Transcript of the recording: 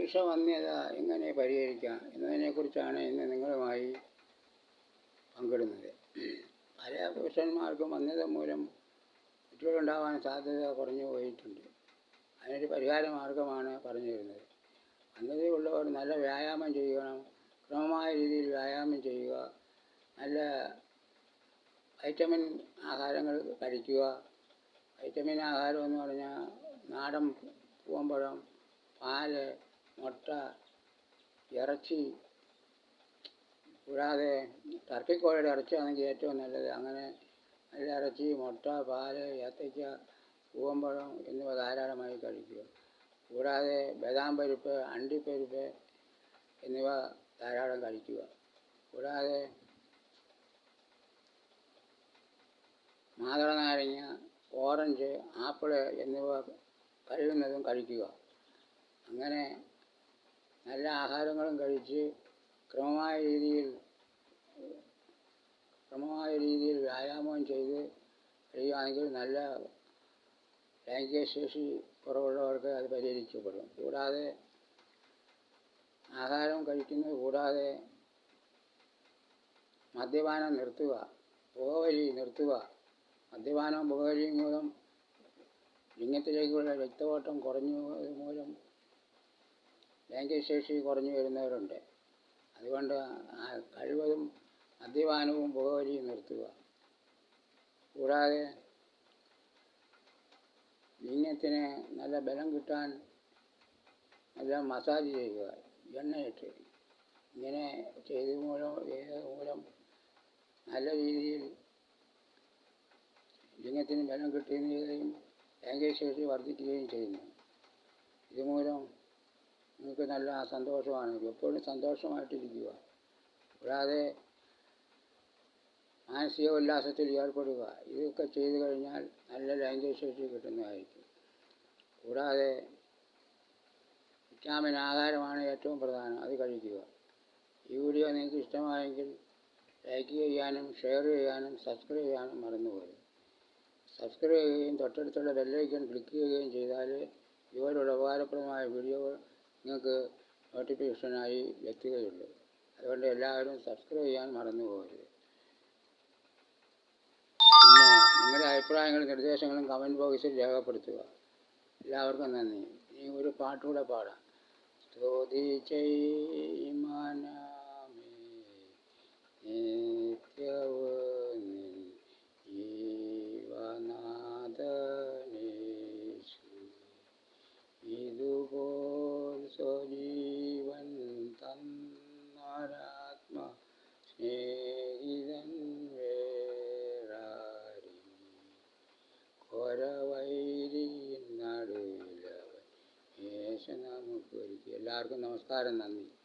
പുരുഷവന്യത എങ്ങനെ പരിഹരിക്കാം എന്നതിനെക്കുറിച്ചാണ് ഇന്ന് നിങ്ങളുമായി പങ്കിടുന്നത്. പല പുരുഷന്മാർക്കും വന്യത മൂലം കുട്ടികളുണ്ടാവാൻ സാധ്യത കുറഞ്ഞു പോയിട്ടുണ്ട്. അതിനൊരു പരിഹാര മാർഗമാണ് പറഞ്ഞു തരുന്നത്. വന്യതയുള്ളവർ നല്ല വ്യായാമം ചെയ്യണം ക്രമമായ രീതിയിൽ വ്യായാമം ചെയ്യുക നല്ല വൈറ്റമിൻ ആഹാരങ്ങൾ കഴിക്കുക. വൈറ്റമിൻ ആഹാരം എന്ന് പറഞ്ഞാൽ നാടൻ പൂവമ്പഴം പാൽ മുട്ട ഇറച്ചി കൂടാതെ ടർക്കിക്കോഴിയുടെ ഇറച്ചിയാണെങ്കിൽ ഏറ്റവും നല്ലത്. അങ്ങനെ നല്ല ഇറച്ചി മുട്ട പാൽ ഏത്തയ്ക്ക പൂവമ്പഴം എന്നിവ ധാരാളമായി കഴിക്കുക. കൂടാതെ ബദാം പരിപ്പ് അണ്ടിപ്പരിപ്പ് എന്നിവ ധാരാളം കഴിക്കുക. കൂടാതെ മാതള നാരങ്ങ ഓറഞ്ച് ആപ്പിൾ എന്നിവ കഴിയുന്നതും കഴിക്കുക. അങ്ങനെ നല്ല ആഹാരങ്ങളും കഴിച്ച് ക്രമമായ രീതിയിൽ ക്രമമായ രീതിയിൽ വ്യായാമം ചെയ്ത് കഴിയുകയാണെങ്കിൽ നല്ല ലൈംഗിക ശേഷി കുറവുള്ളവർക്ക് അത് പരിഹരിക്കപ്പെടും. കൂടാതെ ആഹാരം കഴിക്കുന്നത് കൂടാതെ മദ്യപാനം നിർത്തുക പുകവലി നിർത്തുക. മദ്യപാനം പുകവലിയും മൂലം ലിംഗത്തിലേക്കുള്ള രക്തഓട്ടം കുറഞ്ഞു മൂലം ലൈംഗികശേഷി കുറഞ്ഞു വരുന്നവരുണ്ട്. അതുകൊണ്ട് കഴിവതും മദ്യപാനവും പുകവലിയും നിർത്തുക. കൂടാതെ ലിംഗത്തിന് നല്ല ബലം കിട്ടാൻ നല്ല മസാജ് ചെയ്യുക. എണ്ണയിട്ട് ഇങ്ങനെ ചെയ്ത് മൂലം ചെയ്തത് മൂലം നല്ല രീതിയിൽ ലിംഗത്തിന് ബലം കിട്ടുകയും ലൈംഗികശേഷി വർദ്ധിക്കുകയും ചെയ്യുന്നു. ഇതുമൂലം നിങ്ങൾക്ക് നല്ല സന്തോഷമാണ്. എപ്പോഴും സന്തോഷമായിട്ടിരിക്കുക. കൂടാതെ മാനസിക ഉല്ലാസത്തിൽ ഏർപ്പെടുക. ഇതൊക്കെ ചെയ്തു കഴിഞ്ഞാൽ നല്ല ലൈംഗിക ശേഷി കിട്ടുന്നതായിരിക്കും. കൂടാതെ വിറ്റാമിൻ ആഹാരമാണ് ഏറ്റവും പ്രധാനം. അത് കഴിക്കുക. ഈ വീഡിയോ നിങ്ങൾക്ക് ഇഷ്ടമായെങ്കിൽ ലൈക്ക് ചെയ്യാനും ഷെയർ ചെയ്യാനും സബ്സ്ക്രൈബ് ചെയ്യാനും മറന്നുപോകരുത്. സബ്സ്ക്രൈബ് ചെയ്യുകയും തൊട്ടടുത്തുള്ള ബെല്ലൈക്കൺ ക്ലിക്ക് ചെയ്യുകയും ചെയ്താൽ ഇതുപോലുള്ള ഉപകാരപ്രദമായ വീഡിയോകൾ നിങ്ങൾക്ക് നോട്ടിഫിക്കേഷനായി എത്തുകയുള്ളൂ. അതുകൊണ്ട് എല്ലാവരും സബ്സ്ക്രൈബ് ചെയ്യാൻ മറന്നു പോകരുത്. പിന്നെ നിങ്ങളുടെ അഭിപ്രായങ്ങളും നിർദ്ദേശങ്ങളും കമന്റ് ബോക്സിൽ രേഖപ്പെടുത്തുക. എല്ലാവർക്കും നന്ദി. ഇനി ഒരു പാട്ടുകൂടെ പാടാം. സ്തുതി ചെയ്യുമാനാമേ മനമേ. നിത്യവും എല്ലാവർക്കും നമസ്കാരം നന്ദി.